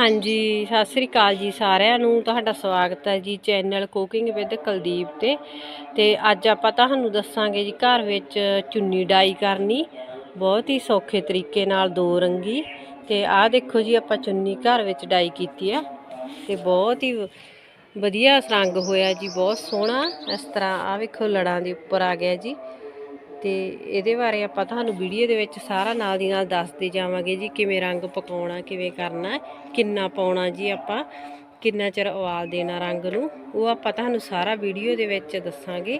ਹਾਂਜੀ, ਸਤਿ ਸ੍ਰੀ ਅਕਾਲ ਜੀ ਸਾਰਿਆਂ ਨੂੰ। ਤੁਹਾਡਾ ਸਵਾਗਤ ਹੈ ਜੀ ਚੈਨਲ ਕੁਕਿੰਗ ਵਿਦ ਕੁਲਦੀਪ ਤੇ। ਤੇ ਅੱਜ ਆਪਾਂ ਤੁਹਾਨੂੰ ਦੱਸਾਂਗੇ ਜੀ ਘਰ ਵਿੱਚ ਚੁੰਨੀ ਡਾਈ ਕਰਨੀ। ਬਹੁਤ ਹੀ ਸੌਖੇ ਤਰੀਕੇ ਨਾਲ ਦੋ ਰੰਗੀ। ਤੇ ਆਹ ਦੇਖੋ ਜੀ, ਆਪਾਂ ਚੁੰਨੀ ਘਰ ਵਿੱਚ ਡਾਈ ਕੀਤੀ ਆ। ਤੇ ਬਹੁਤ ਹੀ ਵਧੀਆ ਰੰਗ ਹੋਇਆ ਜੀ, ਬਹੁਤ ਸੋਹਣਾ। ਇਸ ਤਰ੍ਹਾਂ ਆਹ ਵੇਖੋ ਲੜਾਂ ਦੇ ਉੱਪਰ ਆ ਗਿਆ ਜੀ। ਤੇ ਇਹਦੇ ਬਾਰੇ ਆਪਾਂ ਤੁਹਾਨੂੰ ਵੀਡੀਓ ਦੇ ਵਿੱਚ ਸਾਰਾ ਨਾਲ ਦੀ ਨਾਲ ਦੱਸਦੇ ਜਾਵਾਂਗੇ ਜੀ ਕਿਵੇਂ ਰੰਗ ਪਕਾਉਣਾ, ਕਿਵੇਂ ਕਰਨਾ, ਕਿੰਨਾ ਪਾਉਣਾ ਜੀ ਆਪਾਂ, ਕਿੰਨਾ ਚਿਰ ਉਬਾਲ ਦੇਣਾ ਰੰਗ ਨੂੰ, ਉਹ ਆਪਾਂ ਤੁਹਾਨੂੰ ਸਾਰਾ ਵੀਡੀਓ ਦੇ ਵਿੱਚ ਦੱਸਾਂਗੇ।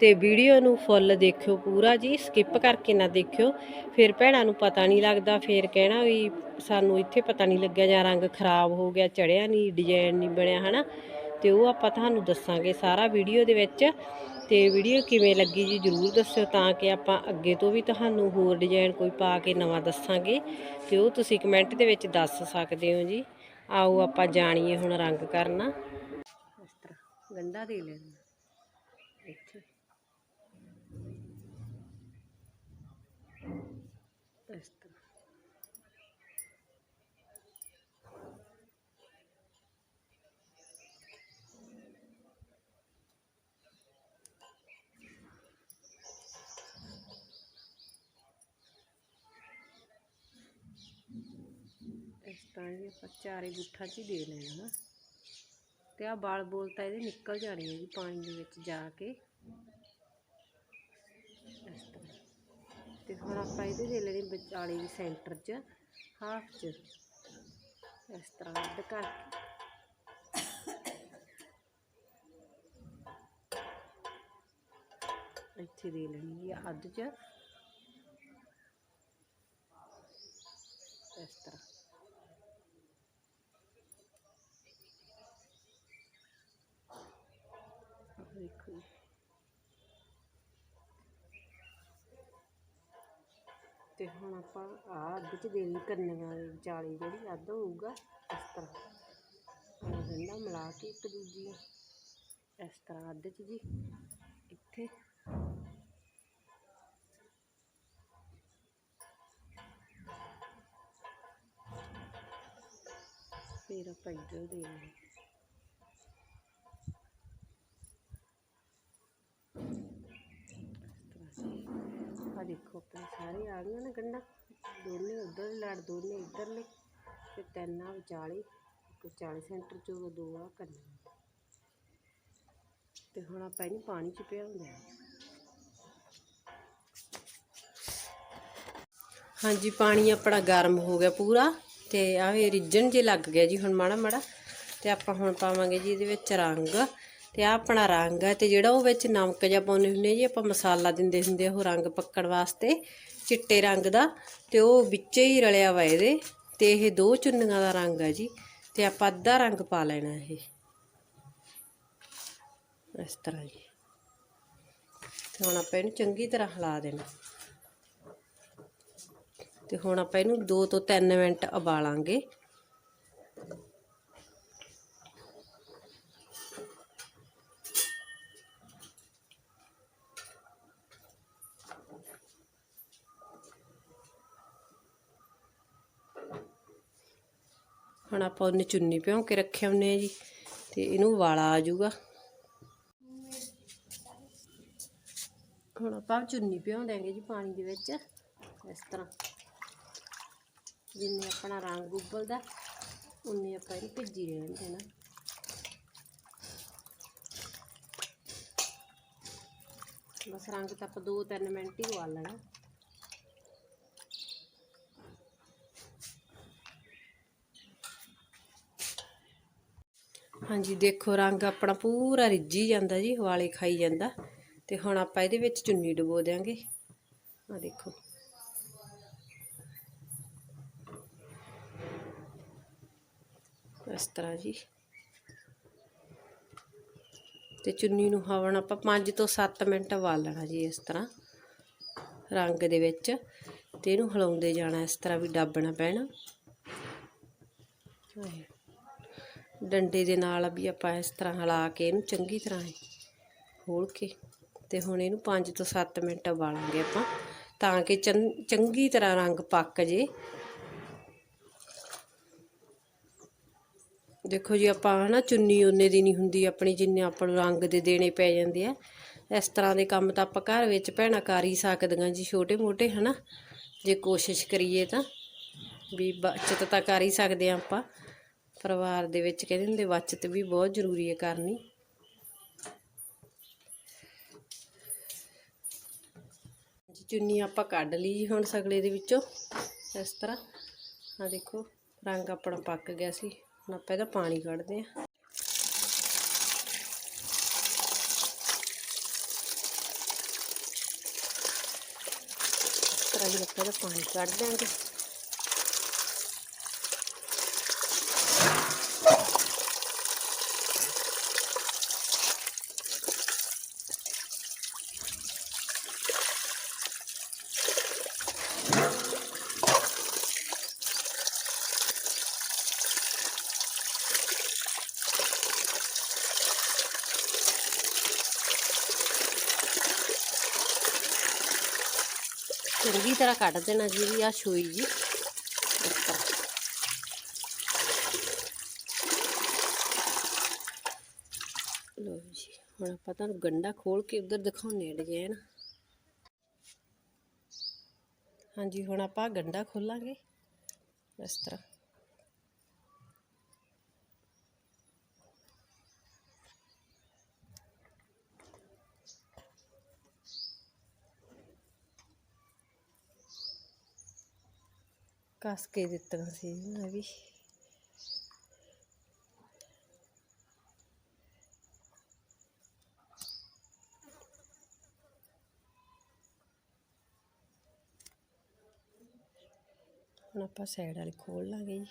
ਤੇ ਵੀਡੀਓ ਨੂੰ ਫੁੱਲ ਦੇਖਿਓ ਪੂਰਾ ਜੀ ਸਕਿਪ ਕਰਕੇ ਨਾ ਦੇਖਿਓ। ਫਿਰ ਭੈਣਾਂ ਨੂੰ ਪਤਾ ਨਹੀਂ ਲੱਗਦਾ, ਫਿਰ ਕਹਿਣਾ ਵੀ ਸਾਨੂੰ ਇੱਥੇ ਪਤਾ ਨਹੀਂ ਲੱਗਿਆ ਜਾਂ ਰੰਗ ਖਰਾਬ ਹੋ ਗਿਆ, ਚੜਿਆ ਨਹੀਂ ਡਿਜ਼ਾਈਨ ਨਹੀਂ ਬਣਿਆ, ਹਨਾ? ਤੇ ਉਹ ਆਪਾਂ ਤੁਹਾਨੂੰ ਦੱਸਾਂਗੇ ਸਾਰਾ ਵੀਡੀਓ ਦੇ ਵਿੱਚ। ਤੇ ਵੀਡੀਓ ਕਿਵੇਂ ਲੱਗੀ ਜੀ ਜਰੂਰ ਦੱਸਿਓ ਤਾਂ ਕਿ ਆਪਾਂ ਅੱਗੇ ਤੋਂ ਵੀ ਤੁਹਾਨੂੰ ਹੋਰ ਡਿਜ਼ਾਈਨ ਕੋਈ ਪਾ ਕੇ ਨਵਾਂ ਦੱਸਾਂਗੇ। ਤੇ ਉਹ ਤੁਸੀਂ ਕਮੈਂਟ ਦੇ ਵਿੱਚ ਦੱਸ ਸਕਦੇ ਹੋ ਜੀ। ਆਓ ਆਪਾਂ ਜਾਣੀਏ ਹੁਣ ਰੰਗ ਕਰਨਾ। ਇਸ ਤਰ੍ਹਾਂ ਗੰਡਾ ਦੇ ਲੈਣਾ। ਇੱਥੇ। ਇਸ ਤਰ੍ਹਾਂ ਹੀ ਆਪਾਂ ਚਾਰੇ ਗੁੱਠਾਂ 'ਚ ਹੀ ਦੇ ਲੈਣਾ ਨਾ ਤੇ ਆ ਬਾਲ ਬੋਲ ਤਾਂ ਇਹਦੇ ਨਿਕਲ ਜਾਣੀ ਹੈ ਜੀ ਪਾਣੀ ਦੇ ਵਿੱਚ ਜਾ ਕੇ। ਇਸ ਤਰ੍ਹਾਂ ਤੇ ਹੁਣ ਆਪਾਂ ਇਹਦੇ ਦੇ ਲੈਣੇ ਵਿਚਾਲੇ ਦੀ ਸੈਂਟਰ 'ਚ, ਹਾਫ 'ਚ। ਇਸ ਤਰ੍ਹਾਂ ਅੱਧ ਕਰਕੇ। ਇੱਥੇ ਦੇ ਲੈਣੀ ਆ ਅੱਧ 'ਚ। ਇਸ ਤਰ੍ਹਾਂ ਆਹ ਦੇਖੋ ਜੀ। ਤੇ ਹੁਣ ਆਪਾਂ ਆ ਅੱਧ ਚ ਦੇਣੀ ਕੰਨੀਆਂ ਦੇ ਵਿਚਾਲੇ ਜਿਹੜੀ ਅੱਧ ਹੋਊਗਾ, ਇਸ ਤਰ੍ਹਾਂ। ਇਹ ਗੰਢਾ ਮਿਲਾ ਕੇ ਇੱਕ ਦੂਜੀ ਇਸ ਤਰ੍ਹਾਂ ਅੱਧ ਚ ਜੀ, ਇੱਥੇ। ਫਿਰ ਆਪਾਂ ਇੱਧਰ ਦੇ ਦੇਣੀ ਆ ਦੇਖੋ ਆਪਣੇ ਸਾਰੇ ਆ ਗਈਆਂ ਨਾ ਗੰਢਾਂ। ਦੋਨੇ ਉਧਰ ਲੜ ਦੋਨੇ ਇੱਧਰਲੇ ਤੇ ਤਿੰਨ ਆ ਵਿਚਾਲੇ, ਇੱਕ 40 ਸੈਂਟਰ ਚੋਂ ਦੋ ਆ ਕਰਨੀ ਤੇ ਹੁਣ ਆਪਾਂ ਇਹਨੂੰ ਪਾਣੀ ਚ ਭਿਆਉਂਦੇ ਆ ਹਾਂਜੀ, ਪਾਣੀ ਆਪਣਾ ਗਰਮ ਹੋ ਗਿਆ ਪੂਰਾ। ਤੇ ਆਹ ਰਿੱਝਣ ਜੇ ਲੱਗ ਗਿਆ ਜੀ ਹੁਣ ਮਾੜਾ ਮਾੜਾ ਤੇ ਆਪਾਂ ਹੁਣ ਪਾਵਾਂਗੇ ਜੀ ਇਹਦੇ ਵਿੱਚ ਰੰਗ। ਤੇ ਆ ਆਪਣਾ ਰੰਗ ਹੈ ਤੇ ਜਿਹੜਾ ਉਹ ਵਿੱਚ ਨਮਕ ਜਿਹਾ ਪਾਉਂਦੇ ਹੁੰਦੇ ਜੀ, ਆਪਾਂ ਮਸਾਲਾ ਦਿੰਦੇ ਹੁੰਦੇ ਆ ਉਹ ਰੰਗ ਪੱਕਣ ਵਾਸਤੇ, ਚਿੱਟੇ ਰੰਗ ਦਾ ਤੇ ਉਹ ਵਿੱਚੇ ਹੀ ਰਲਿਆ ਵਾ ਇਹਦੇ ਤੇ ਇਹ ਦੋ ਚੁੰਨੀਆਂ ਦਾ ਰੰਗ ਹੈ ਜੀ ਤੇ ਆਪਾਂ ਅੱਧਾ ਰੰਗ ਪਾ ਲੈਣਾ ਇਹ। ਇਸ ਤਰ੍ਹਾਂ ਜੀ। ਤੇ ਹੁਣ ਆਪਾਂ ਇਹਨੂੰ ਚੰਗੀ ਤਰ੍ਹਾਂ ਹਿਲਾ ਦੇਣਾ। ਤੇ ਹੁਣ ਆਪਾਂ ਇਹਨੂੰ 2 ਤੋਂ 3 ਮਿੰਟ ਉਬਾਲਾਂਗੇ। ਹੁਣ ਆਪਾਂ ਉਹਨੇ ਚੁੰਨੀ ਭਿਉਂ ਕੇ ਰੱਖਿਆ ਹੁੰਨੇ ਆ ਜੀ, ਤੇ ਇਹਨੂੰ ਉਬਾਲਾ ਆ ਜਾਊਗਾ। ਹੁਣ ਆਪਾਂ ਚੁੰਨੀ ਭਿਉਂ ਦੇਂਗੇ ਜੀ ਪਾਣੀ ਦੇ ਵਿੱਚ, ਇਸ ਤਰ੍ਹਾਂ। ਜਿੰਨੇ ਆਪਣਾ ਰੰਗ ਉਬਲਦਾ, ਉਨੇ ਆਪਾਂ ਇਹਨੂੰ ਭਿੱਜੀ ਰਹਿਣ ਦੇਣਾ। ਬਸ ਰੰਗ ਤਾਂ ਆਪਾਂ 2-3 ਮਿੰਟ ਹੀ ਉਬਾਲ ਲੈਣਾ। ਹਾਂਜੀ, ਦੇਖੋ, ਰੰਗ ਆਪਣਾ ਪੂਰਾ ਰਿੱਝੀ ਜਾਂਦਾ ਜੀ, ਹਵਾਲੇ ਖਾਈ ਜਾਂਦਾ। ਤੇ ਹੁਣ ਆਪਾਂ ਇਹਦੇ ਵਿੱਚ ਚੁੰਨੀ ਡੁਬੋ ਦਿਆਂਗੇ। ਆ ਦੇਖੋ। ਇਸ ਤਰ੍ਹਾਂ ਜੀ। ਤੇ ਚੁੰਨੀ ਨੂੰ ਹਵਣ ਆਪਾਂ 5 ਤੋਂ 7 ਮਿੰਟ ਉਬਾਲ ਜੀ ਇਸ ਤਰ੍ਹਾਂ, ਰੰਗ ਦੇ ਵਿੱਚ। ਤੇ ਇਹਨੂੰ ਹਿਲਾਉਂਦੇ ਜਾਣਾ ਇਸ ਤਰ੍ਹਾਂ ਵੀ ਡੱਬਣਾ ਪੈਣਾ। ਆਏ। ਡੰਡੇ ਦੇ ਨਾਲ ਵੀ ਆਪਾਂ ਇਸ ਤਰ੍ਹਾਂ ਹਿਲਾ ਕੇ ਇਹਨੂੰ ਚੰਗੀ ਤਰ੍ਹਾਂ ਖੋਲ ਕੇ ਤੇ ਹੁਣ ਇਹਨੂੰ 5 ਤੋਂ 7 ਮਿੰਟ ਉਬਾਲਾਂਗੇ ਆਪਾਂ ਤਾਂ ਕਿ ਚੰ- ਚੰਗੀ ਤਰ੍ਹਾਂ ਰੰਗ ਪੱਕ ਜੇ। ਦੇਖੋ ਜੀ, ਆਪਾਂ ਹਨਾ ਚੁੰਨੀ ਉਹਨੇ ਦੀ ਨਹੀਂ ਹੁੰਦੀ, ਆਪਣੀ ਜਿੰਨੇ ਆਪਾਂ ਨੂੰ ਰੰਗ ਦੇ ਦੇਣੇ ਪੈ ਜਾਂਦੇ ਆ। ਇਸ ਤਰ੍ਹਾਂ ਦੇ ਕੰਮ ਤਾਂ ਆਪਾਂ ਘਰ ਵਿੱਚ ਭੈਣਾਂ ਕਰ ਹੀ ਸਕਦੀਆਂ ਜੀ ਛੋਟੇ ਮੋਟੇ ਹਨਾ। ਜੇ ਕੋਸ਼ਿਸ਼ ਕਰੀਏ ਤਾਂ ਵੀ ਬਚਤ ਤਾਂ ਕਰ ਹੀ ਸਕਦੇ ਆ ਆਪਾਂ। ਪਰਿਵਾਰ ਦੇ ਵਿੱਚ ਕਹਿੰਦੇ ਹੁੰਦੇ ਬਚਤ ਵੀ ਬਹੁਤ ਜ਼ਰੂਰੀ ਹੈ ਕਰਨੀ। ਚੁੰਨੀ ਆਪਾਂ ਕੱਢ ਲਈ ਜੀ ਹੁਣ ਸਗਲੇ ਦੇ ਵਿੱਚੋਂ। ਇਸ ਤਰ੍ਹਾਂ। ਆ ਦੇਖੋ, ਰੰਗ ਆਪਣਾ ਪੱਕ ਗਿਆ ਸੀ। ਹੁਣ ਆਪਾਂ ਇਹਦਾ ਪਾਣੀ ਕੱਢਦੇ ਆ ਇਸ ਤਰ੍ਹਾਂ ਹੀ ਆਪਾਂ ਇਹਦਾ ਪਾਣੀ ਕੱਢ ਦਿਆਂਗੇ। ਚੰਗੀ ਤਰ੍ਹਾਂ ਕੱਢ ਦੇਣਾ ਜੀ, ਵੀ ਆ ਛੋਈ ਜੀ। ਲੋ ਜੀ, ਹੁਣ ਆਪਾਂ ਤੁਹਾਨੂੰ ਗੰਡਾ ਖੋਲ ਕੇ ਉਧਰ ਦਿਖਾਉਣੇ ਆ ਡਿਜ਼ਾਈਨ ਹਾਂਜੀ, ਹੁਣ ਆਪਾਂ ਗੰਡਾ ਖੋਲਾਂਗੇ। ਇਸ ਤਰ੍ਹਾਂ। ਕੱਸ ਕੇ ਦਿੱਤੀਆਂ ਸੀ ਮੈਂ ਵੀ ਹੁਣ ਆਪਾਂ ਸਾਈਡ ਵਾਲੀ ਖੋਲ ਲਾਂਗੇ ਜੀ।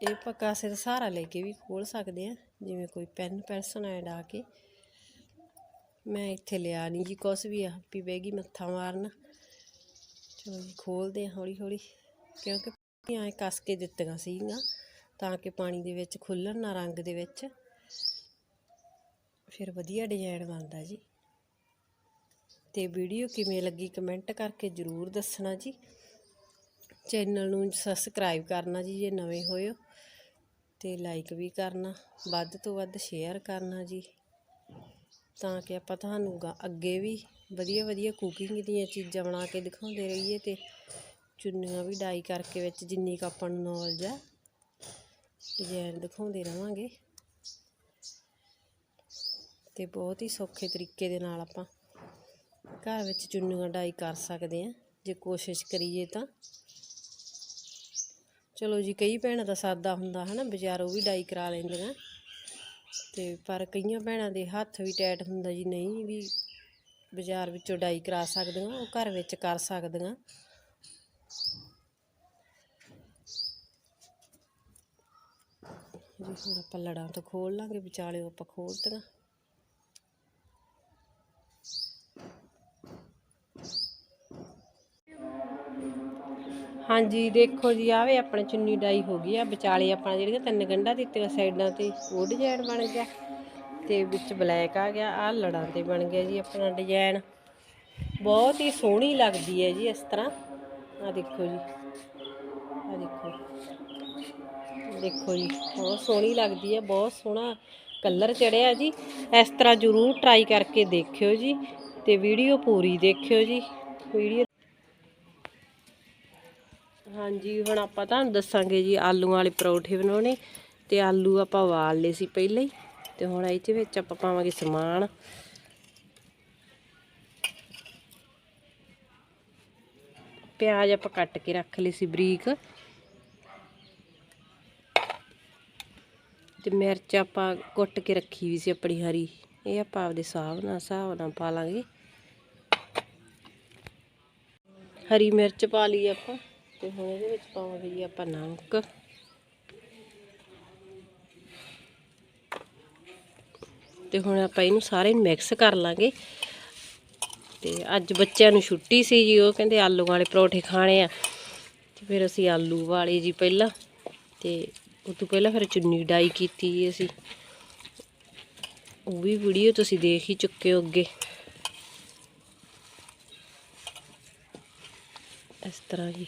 ਇਹ ਆਪਾਂ ਕਾਸੇ ਦਾ ਸਹਾਰਾ ਲੈ ਕੇ ਵੀ ਖੋਲ ਸਕਦੇ ਆ ਜਿਵੇਂ ਕੋਈ ਪੈਨ ਪੈਨਸਲ ਐ ਡਾ ਕੇ। ਮੈਂ ਇੱਥੇ ਲਿਆ ਨਹੀਂ ਜੀ ਕੁਛ ਵੀ ਆ, ਵੀ ਬੈਗੀ ਮੱਥਾ ਮਾਰਨ। ਚਲੋ ਜੀ, ਖੋਲਦੇ ਆ ਹੌਲੀ ਹੌਲੀ ਕਿਉਂਕਿ ਐਂ ਕੱਸ ਕੇ ਦਿੱਤੀਆਂ ਸੀਗੀਆਂ, ਤਾਂ ਕਿ ਪਾਣੀ ਦੇ ਵਿੱਚ ਖੁੱਲਣ ਨਾ ਰੰਗ ਦੇ ਵਿੱਚ। ਫਿਰ ਵਧੀਆ ਡਿਜ਼ਾਈਨ ਬਣਦਾ ਜੀ। ਤੇ ਵੀਡੀਓ ਕਿਵੇਂ ਲੱਗੀ ਕਮੈਂਟ ਕਰਕੇ ਜ਼ਰੂਰ ਦੱਸਣਾ ਜੀ। ਚੈਨਲ ਨੂੰ ਸਬਸਕ੍ਰਾਈਬ ਕਰਨਾ ਜੀ, ਜੇ ਨਵੇਂ ਹੋਏ ਹੋ ਤੇ ਲਾਈਕ ਵੀ ਕਰਨਾ, ਵੱਧ ਤੋਂ ਵੱਧ ਸ਼ੇਅਰ ਕਰਨਾ ਜੀ। ਤਾਂ ਕਿ ਆਪਾਂ ਤੁਹਾਨੂੰ ਗਾ- ਅੱਗੇ ਵੀ ਵਧੀਆ ਵਧੀਆ ਕੁਕਿੰਗ ਦੀਆਂ ਚੀਜ਼ਾਂ ਬਣਾ ਕੇ ਦਿਖਾਉਂਦੇ ਰਹੀਏ ਤੇ ਚੁੰਨੀਆਂ ਵੀ ਡਾਈ ਕਰਕੇ ਵਿੱਚ ਜਿੰਨੀ ਕੁ ਆਪਾਂ ਨੂੰ ਨੌਲੇਜ ਆ ਡਿਜ਼ਾਈਨ ਦਿਖਾਉਂਦੇ ਰਵਾਂਗੇ। ਤੇ ਬਹੁਤ ਹੀ ਸੌਖੇ ਤਰੀਕੇ ਦੇ ਨਾਲ ਆਪਾਂ ਘਰ ਵਿੱਚ ਚੁੰਨੀਆਂ ਡਾਈ ਕਰ ਸਕਦੇ ਆ ਜੇ ਕੋਸ਼ਿਸ਼ ਕਰੀਏ ਤਾਂ। ਚਲੋ ਜੀ, ਕਈ ਭੈਣਾਂ ਦਾ ਸਾਦਾ ਹੁੰਦਾ, ਹਨਾ? ਬਾਜ਼ਾਰੋਂ ਵੀ ਡਾਈ ਕਰਾ ਲੈਂਦੀਆਂ। ਤੇ ਪਰ ਕਈਆਂ ਭੈਣਾਂ ਦੇ ਹੱਥ ਵੀ ਟੈਟ ਹੁੰਦਾ ਜੀ, ਨਹੀਂ ਵੀ ਬਾਜ਼ਾਰ ਵਿੱਚੋਂ ਡਾਈ ਕਰਾ ਸਕਦੀਆਂ, ਉਹ ਘਰ ਵਿੱਚ ਕਰ ਸਕਦੀਆਂ। ਜੀ ਹੁਣ ਆਪਾਂ ਲੜਾਂ ਤੋਂ ਖੋਲ ਲਾਂਗੇ, ਵਿਚਾਲੇ ਆਪਾਂ ਖੋਲ ਖੋਲਤੀਆਂ ਹਾਂਜੀ, ਦੇਖੋ ਜੀ ਆਵੇ ਆਪਣੇ ਚੁੰਨੀ ਡਾਈ ਹੋ ਗਈ ਆ। ਵਿਚਾਲੇ ਆਪਣਾ ਜਿਹੜੀਆਂ ਤਿੰਨ ਗੰਢਾਂ ਦਿੱਤੀਆਂ ਸਾਈਡਾਂ ਤੇ, ਉਹ ਡਿਜ਼ਾਈਨ ਬਣ ਗਿਆ। ਤੇ ਵਿੱਚ ਬਲੈਕ ਆ ਗਿਆ ਆ ਲੜਾਂ ਤੇ ਬਣ ਗਿਆ ਜੀ ਆਪਣਾ ਡਿਜ਼ਾਈਨ ਬਹੁਤ ਹੀ ਸੋਹਣੀ ਲੱਗਦੀ ਹੈ ਜੀ ਇਸ ਤਰ੍ਹਾਂ। ਆ ਦੇਖੋ ਜੀ ਆ ਦੇਖੋ। ਦੇਖੋ ਜੀ, ਬਹੁਤ ਸੋਹਣੀ ਲੱਗਦੀ ਹੈ, ਬਹੁਤ ਸੋਹਣਾ ਕਲਰ ਚੜਿਆ ਜੀ। ਇਸ ਤਰ੍ਹਾਂ ਜ਼ਰੂਰ ਟਰਾਈ ਕਰਕੇ ਦੇਖਿਓ ਜੀ ਤੇ ਵੀਡੀਓ ਪੂਰੀ ਦੇਖਿਓ ਜੀ। ਵੀਡੀਓ ਹਾਂਜੀ, ਹੁਣ ਆਪਾਂ ਤੁਹਾਨੂੰ ਦੱਸਾਂਗੇ ਜੀ ਆਲੂ ਵਾਲੇ ਪਰੌਠੇ ਬਣਾਉਣੇ ਤੇ ਆਲੂ ਆਪਾਂ ਉਬਾਲ ਲਏ ਸੀ ਪਹਿਲਾਂ ਹੀ ਤੇ ਹੁਣ ਇਹਦੇ ਵਿੱਚ ਆਪਾਂ ਪਾਵਾਂਗੇ ਸਮਾਨ। ਪਿਆਜ਼ ਆਪਾਂ ਕੱਟ ਕੇ ਰੱਖ ਲਈ ਸੀ ਬਰੀਕ। ਤੇ ਮਿਰਚ ਆਪਾਂ ਕੁੱਟ ਕੇ ਰੱਖੀ ਵੀ ਸੀ ਆਪਣੀ ਹਰੀ। ਇਹ ਆਪਾਂ ਆਪਦੇ ਹਿਸਾਬ ਨਾਲ ਹਿਸਾਬ ਨਾਲ ਪਾ ਲਾਂਗੇ। ਹਰੀ ਮਿਰਚ ਪਾ ਲਈ ਆਪਾਂ। ਤੇ ਹੁਣ ਇਹਦੇ ਵਿੱਚ ਪਾਵਾਂਗੇ ਜੀ ਆਪਾਂ ਨਮਕ। ਤੇ ਹੁਣ ਆਪਾਂ ਇਹਨੂੰ ਸਾਰੇ ਮਿਕਸ ਕਰ ਲਾਂਗੇ। ਤੇ ਅੱਜ ਬੱਚਿਆਂ ਨੂੰ ਛੁੱਟੀ ਸੀ ਜੀ, ਉਹ ਕਹਿੰਦੇ ਆਲੂ ਵਾਲੇ ਪਰੌਠੇ ਖਾਣੇ ਆ। ਤੇ ਫਿਰ ਅਸੀਂ ਆਲੂ ਵਾਲੇ ਜੀ ਪਹਿਲਾਂ, ਤੇ ਉਹ ਤੋਂ ਪਹਿਲਾਂ ਫਿਰ ਚੁੰਨੀ ਡਾਈ ਕੀਤੀ ਜੀ ਅਸੀਂ। ਉਹ ਵੀ ਵੀਡੀਓ ਤੁਸੀਂ ਦੇਖ ਹੀ ਚੁੱਕੇ ਹੋ ਅੱਗੇ। ਇਸ ਤਰ੍ਹਾਂ ਜੀ।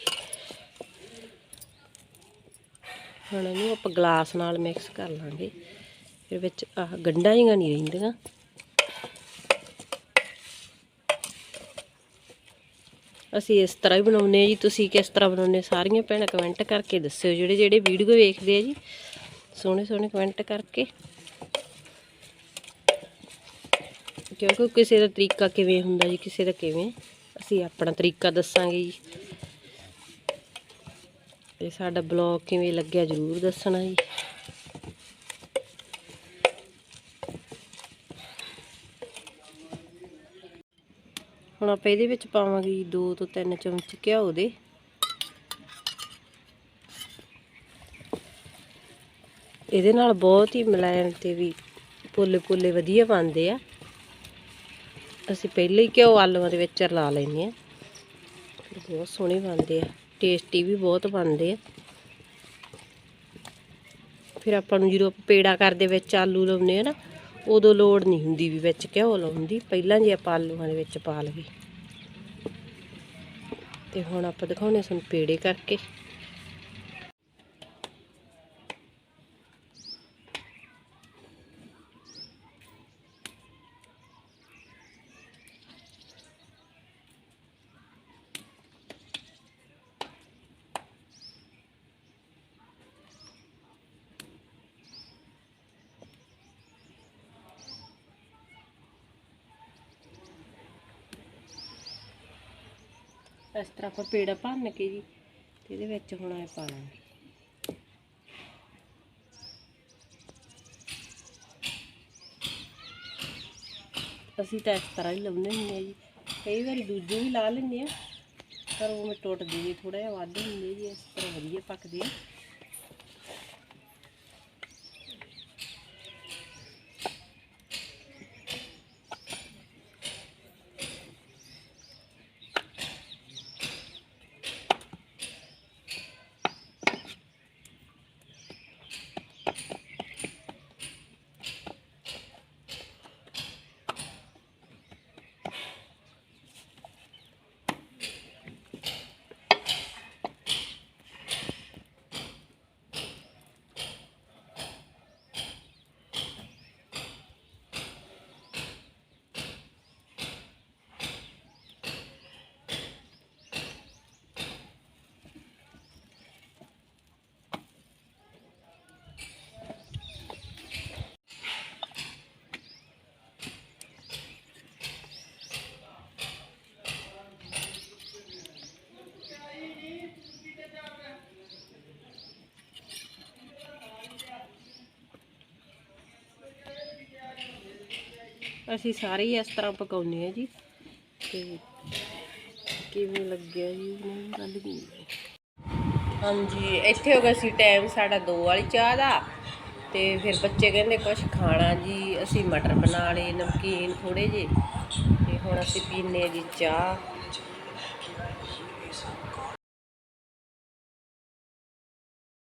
ਹੁਣ ਇਹਨੂੰ ਆਪਾਂ ਗਲਾਸ ਨਾਲ ਮਿਕਸ ਕਰ ਲਾਂਗੇ। ਫਿਰ ਵਿੱਚ ਆਹ ਗੰਢਾਂ ਜਿਹੀਆਂ ਨਹੀਂ ਰਹਿੰਦੀਆਂ। ਅਸੀਂ ਇਸ ਤਰ੍ਹਾਂ ਹੀ ਬਣਾਉਂਦੇ ਆ ਜੀ। ਤੁਸੀਂ ਕਿਸ ਤਰ੍ਹਾਂ ਬਣਾਉਂਦੇ ਸਾਰੀਆਂ ਭੈਣਾਂ ਕਮੈਂਟ ਕਰਕੇ ਦੱਸਿਓ। ਜਿਹੜੇ ਜਿਹੜੇ ਵੀਡੀਓ ਵੇਖਦੇ ਆ ਜੀ, ਸੋਹਣੇ ਸੋਹਣੇ ਕਮੈਂਟ ਕਰਕੇ। ਕਿਉਂਕਿ ਕਿਸੇ ਦਾ ਤਰੀਕਾ ਕਿਵੇਂ ਹੁੰਦਾ ਜੀ, ਕਿਸੇ ਦਾ ਕਿਵੇਂ? ਅਸੀਂ ਆਪਣਾ ਤਰੀਕਾ ਦੱਸਾਂਗੇ ਜੀ। ਤੇ ਸਾਡਾ ਬਲੌਗ ਕਿਵੇਂ ਲੱਗਿਆ ਜਰੂਰ ਦੱਸਣਾ ਜੀ। ਹੁਣ ਆਪਾਂ ਇਹਦੇ ਵਿੱਚ ਪਾਵਾਂਗੇ ਜੀ 2 ਤੋਂ 3 ਚਮਚ ਘਿਓ ਦੇ। ਇਹਦੇ ਨਾਲ ਬਹੁਤ ਹੀ ਮਲਾਇਮ ਤੇ ਵੀ ਪੁੱਲੇ ਪੁੱਲੇ ਵਧੀਆ ਬਣਦੇ ਆ। ਅਸੀਂ ਪਹਿਲੇ ਹੀ ਘਿਓ ਆਲੂਆਂ ਦੇ ਵਿੱਚ ਰਲਾ ਲੈਂਦੇ ਆ। ਬਹੁਤ ਸੋਹਣੇ ਬਣਦੇ ਆ। ਟੇਸਟੀ ਵੀ ਬਹੁਤ ਬਣਦੇ ਆ। ਫਿਰ ਆਪਾਂ ਨੂੰ ਜਦੋਂ ਆਪਾਂ ਪੇੜਾ ਕਰਦੇ ਵਿੱਚ ਆਲੂ ਲਾਉਂਦੇ ਆ ਨਾ, ਉਦੋਂ ਲੋੜ ਨਹੀਂ ਹੁੰਦੀ ਵੀ ਵਿੱਚ ਘਿਓ ਲਾਉਣ ਦੀ। ਪਹਿਲਾਂ ਜੇ ਆਪਾਂ ਆਲੂਆਂ ਦੇ ਵਿੱਚ ਪਾ ਲਈਏ। ਤੇ ਹੁਣ ਆਪਾਂ ਦਿਖਾਉਣੇ ਸਾਨੂੰ ਪੇੜੇ ਕਰਕੇ। ਇਸ ਤਰ੍ਹਾਂ ਆਪਾਂ ਪੇੜਾ ਭੰਨ ਕੇ ਜੀ, ਤੇ ਇਹਦੇ ਵਿੱਚ ਹੁਣ ਇਹ ਪਾ ਲਾਂਗੇ ਅਸੀਂ ਤਾਂ ਇਸ ਤਰ੍ਹਾਂ ਹੀ ਲਾਉਂਦੇ ਹੁੰਦੇ ਆ ਜੀ। ਕਈ ਵਾਰੀ ਦੂਜੇ ਵੀ ਲਾ ਲੈਂਦੇ ਆ ਪਰ ਉਹ ਮੈਂ ਟੁੱਟਦੀ ਜੀ ਥੋੜਾ ਜਿਹਾ ਵੱਧ ਹੁੰਦੇ ਜੀ, ਇਸ ਤਰ੍ਹਾਂ ਵਧੀਆ ਪੱਕਦੇ ਆ। ਅਸੀਂ ਸਾਰੇ ਹੀ ਇਸ ਤਰ੍ਹਾਂ ਪਕਾਉਂਦੇ ਆ ਜੀ। ਤੇ ਕਿਵੇਂ ਲੱਗਿਆ ਜੀ ਮੈਨੂੰ ਗੱਲ ਨਹੀਂ ਹਾਂਜੀ, ਇੱਥੇ ਹੋ ਗਿਆ ਸੀ ਟਾਈਮ ਸਾਡਾ 2 ਵਾਲੀ ਚਾਹ ਦਾ। ਤੇ ਫਿਰ ਬੱਚੇ ਕਹਿੰਦੇ ਕੁਝ ਖਾਣਾ ਜੀ, ਅਸੀਂ ਮਟਰ ਬਣਾ ਲਏ, ਨਮਕੀਨ ਥੋੜੇ ਜੇ ਤੇ ਹੁਣ ਅਸੀਂ ਪੀਨੇ ਆ ਜੀ ਚਾਹ।